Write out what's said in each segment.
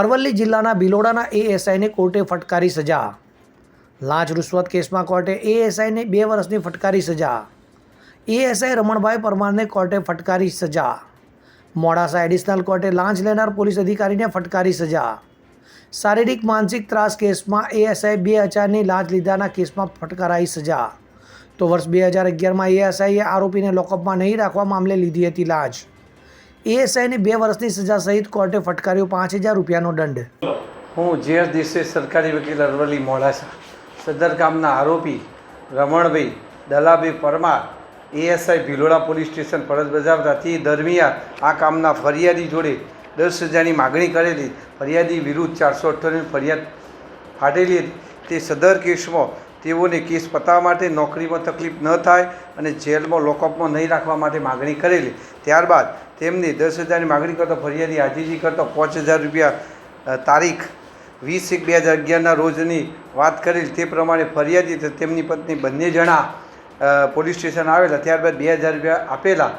અરવલ્લી જિલ્લાના ભિલોડાના એએસઆઈને કોર્ટે ફટકારી સજા. લાંચ રૂશ્વત કેસમાં કોર્ટે એએસઆઈને બે વર્ષની ફટકારી સજા. એએસઆઈ રમણભાઈ પરમારને કોર્ટે ફટકારી સજા. મોડાસા એડિશનલ કોર્ટે લાંચ લેનાર પોલીસ અધિકારીને ફટકારી સજા. શારીરિક માનસિક ત્રાસ કેસમાં એએસઆઈ બે હજારની લાંચ લીધાના કેસમાં ફટકારાઈ સજા. તો વર્ષ બે હજાર અગિયારમાં એએસઆઈએ આરોપીને લોકઅપમાં નહીં રાખવા મામલે લીધી હતી લાંચ એએસઆઈને બે વર્ષની સજા સહિત કોર્ટે ફટકાર્યો પાંચ હજાર રૂપિયાનો દંડ. હું જે દિવસે સરકારી વકીલ અરવલ્લી મોડાસા, સદર ગામના આરોપી Ramanbhai Dalabhai Parmar ASI Bhiloda police station ફરજ બજાવતા તે દરમિયાન આ કામના ફરિયાદી જોડે દસ હજારની માગણી કરેલી. ફરિયાદી વિરુદ્ધ ચારસો અઠ્ઠાણું ફરિયાદ ફાટેલી. તે સદર કેસમાં તેઓને કેસ પતાવવા માટે નોકરીમાં તકલીફ ન થાય અને જેલમાં લોકઅપમાં નહીં રાખવા માટે માગણી કરેલી. ત્યારબાદ તેમની દસ હજારની માગણી કરતો ફરિયાદી આજીજી કરતો પાંચ હજાર રૂપિયા તારીખ વીસ એક બે હજાર અગિયારના રોજની વાત કરેલ. તે પ્રમાણે ફરિયાદી તેમની પત્ની બંને જણા પોલીસ સ્ટેશન આવેલા. ત્યારબાદ બે હજાર રૂપિયા આપેલા.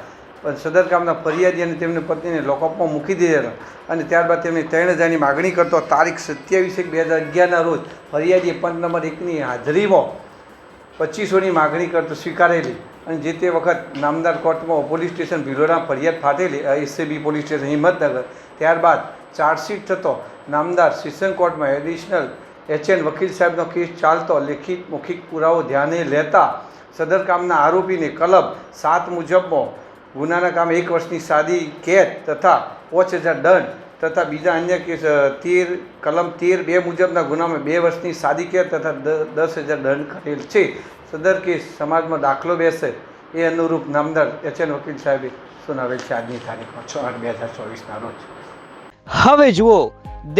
પણ સદર ગામના ફરિયાદી અને તેમની પત્નીને લોકઅપમાં મૂકી દીધેલા. અને ત્યારબાદ તેમની ત્રણ હજારની માગણી કરતો તારીખ સત્યાવીસ એક બે હજાર અગિયારના રોજ ફરિયાદીએ પંચ નંબર એકની હાજરીમાં પચીસોની માગણી કરતો સ્વીકારેલી. અને જે તે વખત નામદાર કોર્ટમાં પોલીસ સ્ટેશન ભીલોડા ફરિયાદ ફાટેલી S A B police station Himmatnagar. ત્યારબાદ ચાર્જશીટ થતો નામદાર સેશન કોર્ટમાં એડિશનલ એચએન વકીલ સાહેબનો કેસ ચાલતો. લેખિત મૌખિક પુરાવો ધ્યાને લેતા સદરકામના આરોપીને કલબ સાત મુજબમાં ગુનાના કામે એક વર્ષની સાદી કેદ તથા પાંચ હજાર દંડ તથા બીજા અન્ય કેસ તીર, કલમ તીર બે મુજબના ગુનામાં બે વર્ષની સાદી કેદ તથા દસ હજાર દંડ કરેલ છે. સદર કેસ સમાજમાં દાખલો બેસે એ અનુરૂપ નામદાર એચએન વકીલ સાહેબે સુનાવેલ છે આજની તારીખમાં છ આઠ બે હજાર ચોવીસના રોજ. હવે જુઓ,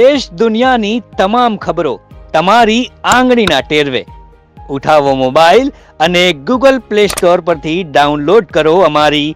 દેશ દુનિયાની તમામ ખબરો તમારી આંગળીના ટેરવે. ઉઠાવો મોબાઈલ અને ગૂગલ પ્લે સ્ટોર પરથી ડાઉનલોડ કરો અમારી